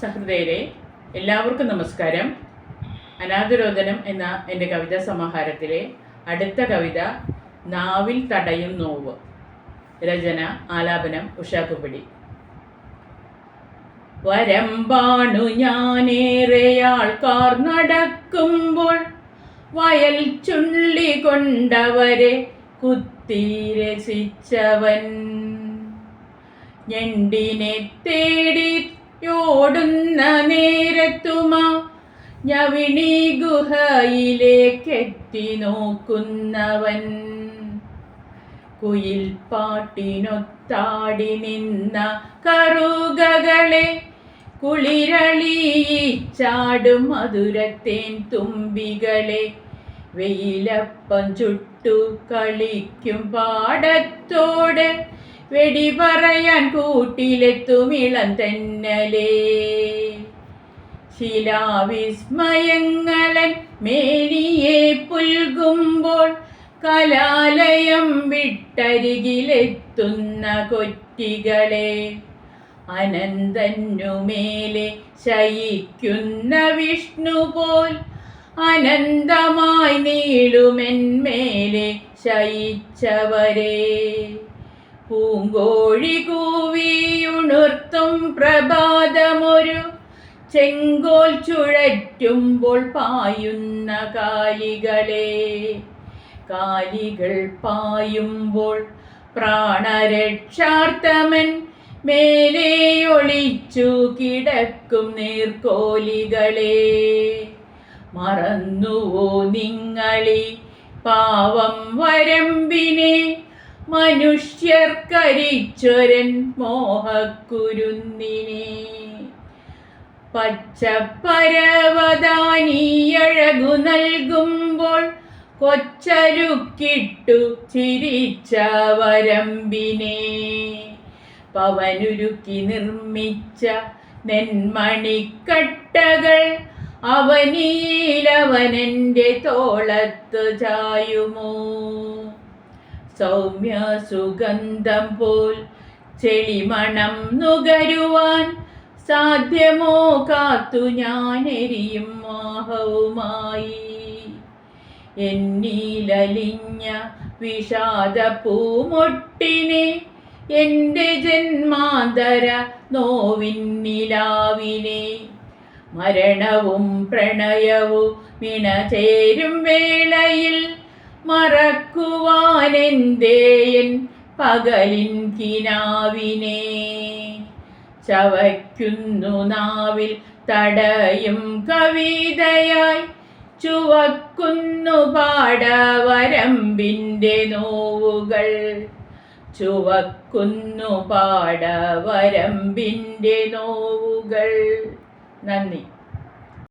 സഹൃദയരെ എല്ലാവർക്കും നമസ്കാരം. അനാഥരോധനം എന്ന എന്റെ കവിതാ സമാഹാരത്തിലെ അടുത്ത കവിത നാവിൽ തടയും നോവ്. രചന ആലാപനം ഉഷാക്കുപിടി വരമ്പാണു ഞാനേറെയാൾക്കാർ നടക്കുമ്പോൾ വയൽ ചുള്ളി കൊണ്ടവരെ കുത്തി രസിച്ചവൻ തേടി ഓടുന്ന നേരത്തുമാ ഞവിണി ഗുഹയിലേക്കെത്തി നോക്കുന്നവൻ. കുയിൽ പാട്ടിനൊത്താടി നിന്ന കറുകകളെ കുളിരളിയിച്ചാടും മധുരത്തേൻ തുമ്പികളെ. വെയിലപ്പം ചുട്ടു കളിക്കും പാടത്തോട് വെടി പറയാൻ കൂട്ടിലെത്തുമിളം തന്നലേ. ശിലാവിസ്മയങ്ങളൻ മേനിയെ പുൽകുമ്പോൾ കലാലയം വിട്ടരികിലെത്തുന്ന കൊറ്റികളെ. അനന്തന്നുമേലെ ശയിക്കുന്ന വിഷ്ണു പോൽ അനന്തമായി നീളുമെന്മേലെ ശയിച്ചവരെ. പൂങ്കോഴി കൂവിയുണർത്തും പ്രഭാതമൊരു ചെങ്കോൽ ചുഴറ്റുമ്പോൾ പായുന്ന കാലികളെ. കാലികൾ പായുമ്പോൾ പ്രാണരക്ഷാർത്ഥമൻ മേലെ ഒളിച്ചു കിടക്കും നീർക്കോലികളെ. മറന്നുവോ നിങ്ങളി പാവം വരമ്പിനെ മനുഷ്യർക്കരിച്ചൊരൻ മോഹക്കുരുന്നിനെ. പച്ചപ്പരവതാനീയഴകു നൽകുമ്പോൾ കൊച്ചരുക്കിട്ടു ചിരിച്ച വരമ്പിനെ. പവനുരുക്കി നിർമ്മിച്ച നെന്മണിക്കട്ടകൾ അവനീലവനെന്റെ തോളത്ത് ചായുമോ? സൗമ്യ സുഗന്ധം പോൽ ചെളിമണം നുകരുവാൻ സാധ്യമോ? കാത്തു ഞാൻ എരിയും മോഹവുമായി. എന്നീലലിഞ്ഞ വിഷാദ പൂമൊട്ടിനെ എന്റെ ജന്മാന്തര നോവിന്നിലാവിനെ മരണവും പ്രണയവും മിണചേരും വേളയിൽ മറക്കുവാനെന്തേയൻ പകലിൻ കിനാവിനെ. ചവയ്ക്കുന്നു നാവിൽ തടയും കവിതയായി ചുവക്കുന്നു പാടവരമ്പിന്റെ നോവുകൾ. ചുവക്കുന്നു പാടവരമ്പിന്റെ നോവുകൾ. നന്ദി.